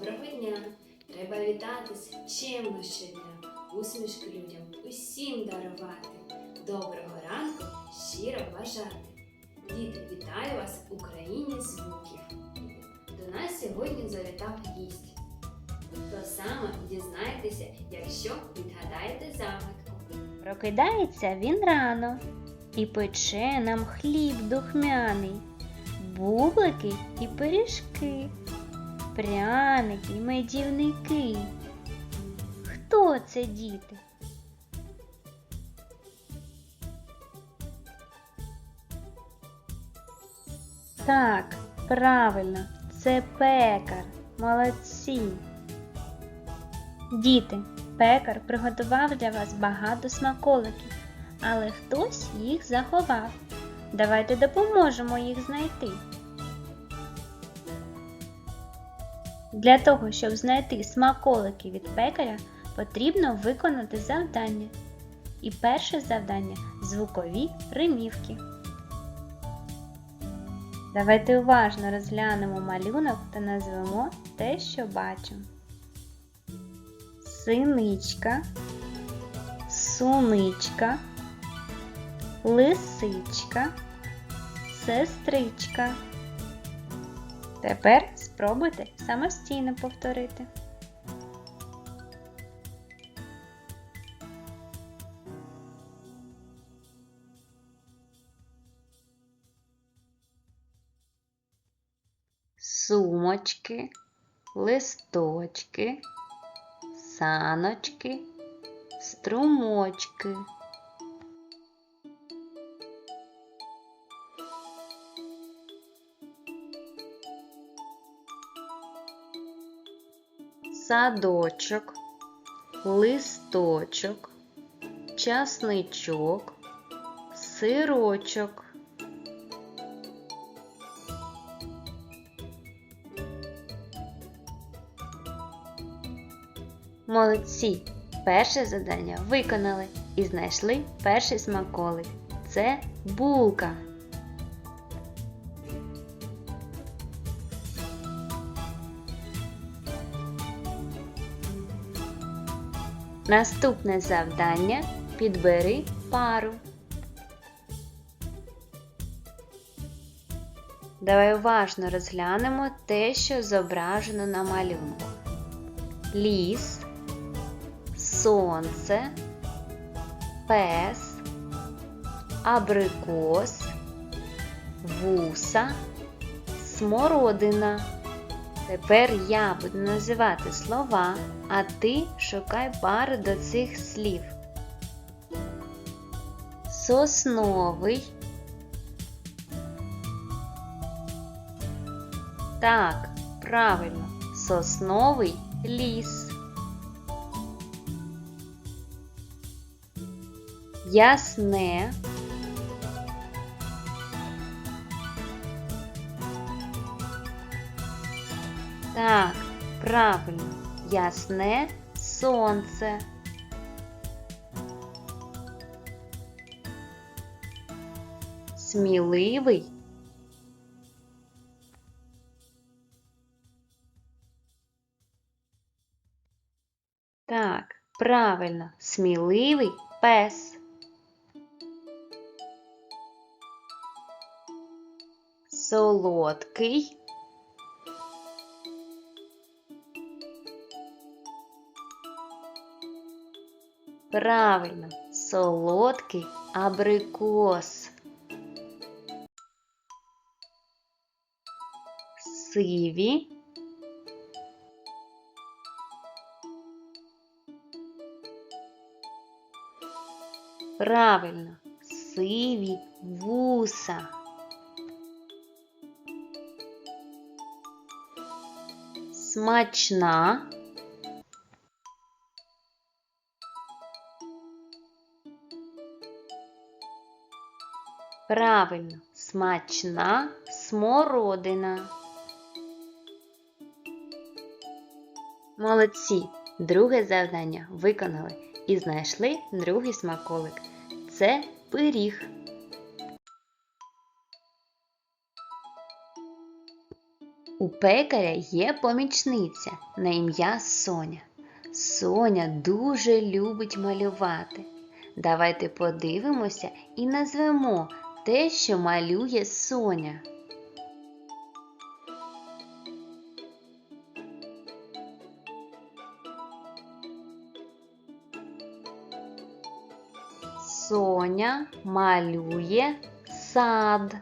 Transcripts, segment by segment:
Доброго дня! Треба вітатись чимно щодня, усмішки людям усім дарувати. Доброго ранку щиро бажати. Діти, вітаю вас в Україні звуків. До нас сьогодні завітав гість. Хто саме дізнаєтеся, якщо відгадаєте загадку. Прокидається він рано і пече нам хліб духмяний, бублики і пиріжки, пряники й медівники. Хто це діти? Так, правильно, це пекар. Молодці. Діти, пекар приготував для вас багато смаколиків, але хтось їх заховав. Давайте допоможемо їх знайти. Для того, щоб знайти смаколики від пекаря, потрібно виконати завдання. І перше завдання звукові примівки. Давайте уважно розглянемо малюнок та назвемо те, що бачимо. Синичка, суничка, лисичка, сестричка. Тепер спробуйте самостійно повторити. Сумочки, листочки, саночки, струмочки. Садочок, листочок, часничок, сирочок. Молодці! Перше завдання виконали і знайшли перший смаколик. Це булка. Наступне завдання підбери пару. Давай уважно розглянемо те, що зображено на малюнку. Ліс, сонце, пес, абрикос, вуса, смородина. Тепер я буду називати слова, а ти шукай пари до цих слів. Сосновий. Так, правильно, сосновий ліс. Ясне. Так, правильно, ясне сонце. Сміливий. Так, правильно, сміливий пес. Солодкий. Правильно, солодкий абрикос. Сиві. Правильно, сиві вуса. Смачна. Правильно, смачна смородина. Молодці! Друге завдання виконали і знайшли другий смаколик. Це пиріг. У пекаря є помічниця на ім'я Соня. Соня дуже любить малювати. Давайте подивимося і назвемо те, що малює Соня. Соня малює сад.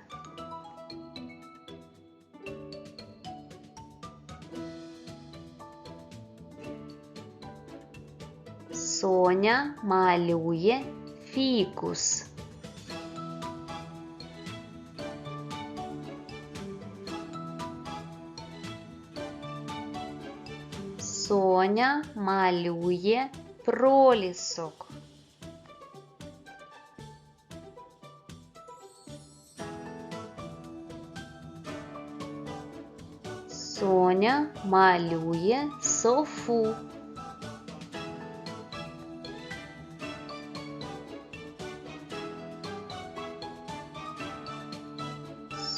Соня малює фікус. Соня малює пролісок. Соня малює софу.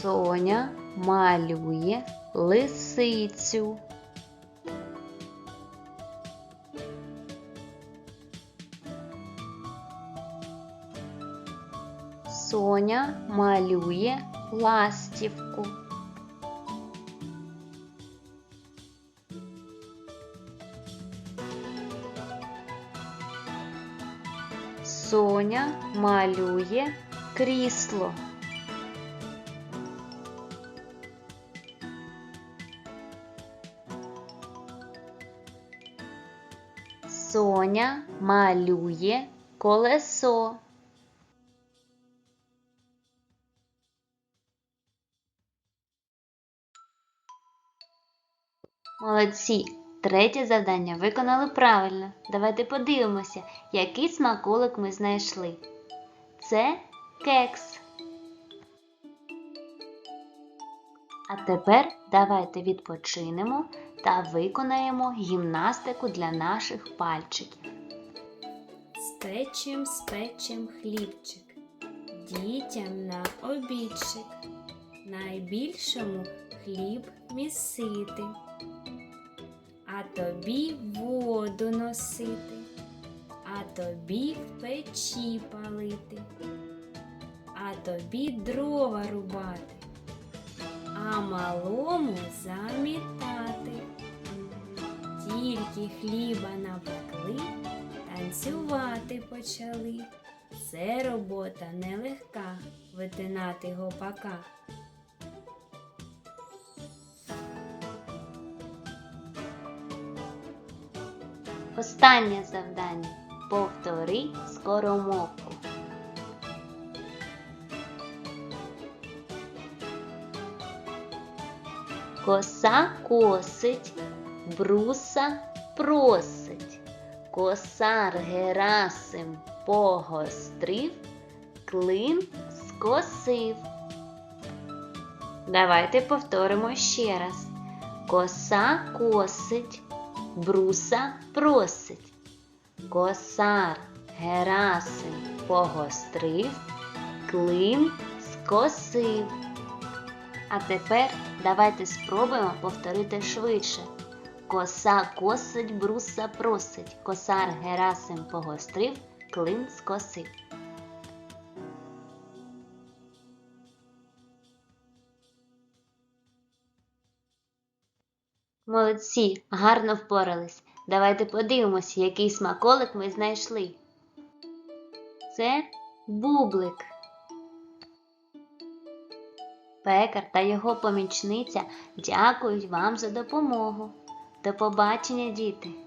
Соня малює лисицю. Соня малює ластівку. Соня малює крісло. Соня малює колесо. Молодці! Третє завдання виконали правильно. Давайте подивимося, який смаколик ми знайшли. Це кекс. А тепер давайте відпочинемо та виконаємо гімнастику для наших пальчиків. Спечем, спечем хлібчик, дітям на обідчик, найбільшому хліб місити, тобі воду носити, а тобі в печі палити, а тобі дрова рубати, а малому замітати. Тільки хліба напекли, танцювати почали. Це робота нелегка витинати гопака. Останнє завдання. Повтори скоромовку. Коса косить, бруса просить. Косар Герасим погострив, клин скосив. Давайте повторимо ще раз. Коса косить, бруса просить. Косар Герасим погострив, клин скосив. А тепер давайте спробуємо повторити швидше. Коса косить, бруса просить. Косар Герасим погострив, клин скосив. Молодці, гарно впорались. Давайте подивимося, який смаколик ми знайшли. Це бублик. Пекар та його помічниця дякують вам за допомогу. До побачення, діти!